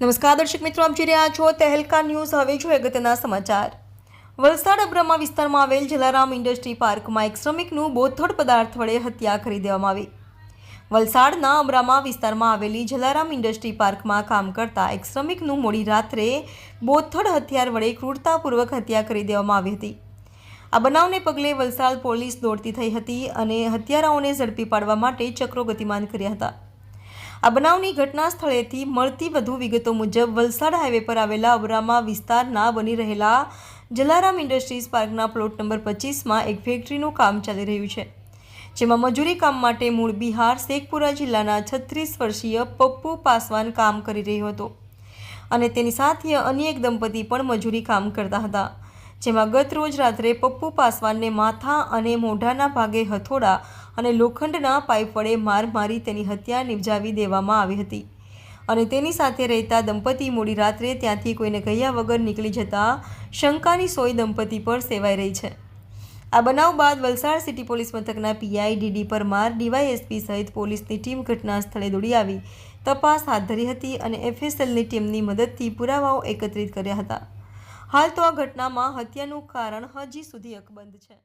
નમસ્કાર દર્શક મિત્રો, આપ જોઈ રહ્યા છો તહેલકા ન્યૂઝ. હવે જો અગત્યના સમાચાર. વલસાડ અબ્રમા વિસ્તારમાં આવેલ જલારામ ઇન્ડસ્ટ્રી પાર્કમાં એક શ્રમિકનું બોથડ પદાર્થ વડે હત્યા કરી દેવામાં આવી. વલસાડના અબ્રામા વિસ્તારમાં આવેલી જલારામ ઇન્ડસ્ટ્રી પાર્કમાં કામ કરતા એક શ્રમિકનું મોડી રાત્રે બોથડ હથિયાર વડે ક્રૂરતાપૂર્વક હત્યા કરી દેવામાં આવી હતી. આ બનાવને પગલે વલસાડ પોલીસ દોડતી થઈ હતી અને હત્યારાઓને ઝડપી પાડવા માટે ચક્રો ગતિમાન કર્યા હતા. આ બનાવની ઘટના સ્થળેથી મળતી વધુ વિગતો મુજબ વલસાડ હાઈવે પર આવેલા અબરામા વિસ્તારના બની રહેલા જલારામ ઇન્ડસ્ટ્રીઝ પાર્કના પ્લોટ નંબર પચીસમાં એક ફેક્ટરીનું કામ ચાલી રહ્યું છે, જેમાં મજૂરી કામ માટે મૂળ બિહાર શેખપુરા જિલ્લાના છત્રીસ વર્ષીય પપ્પુ પાસવાન કામ કરી રહ્યો હતો અને તેની સાથે અન્ય એક દંપતી પણ મજૂરી કામ કરતા હતા, જેમાં ગત રોજ રાત્રે પપ્પુ પાસવાનને માથા અને મોઢાના ભાગે હથોડા અને લોખંડના પાઇપ વડે માર મારી તેની હત્યા નિપજાવી દેવામાં આવી હતી. અને તેની સાથે રહેતા દંપતી મોડી રાત્રે ત્યાંથી કોઈને કહ્યા વગર નીકળી જતા શંકાની સોય દંપતી પર સેવાઈ રહી છે. આ બનાવ બાદ વલસાડ સિટી પોલીસ મથકના પીઆઈ ડીડી પરમાર ડીવાયએસપી સહિત પોલીસની ટીમ ઘટના સ્થળે દોડી આવી. તપાસ હાથ ધરી હતી અને એફએસએલની ટીમની મદદથી પુરાવાઓ એકત્રિત કર્યા હતા. હાલ તો આ ઘટનામાં હત્યાનું કારણ હજી સુધી અકબંધ છે.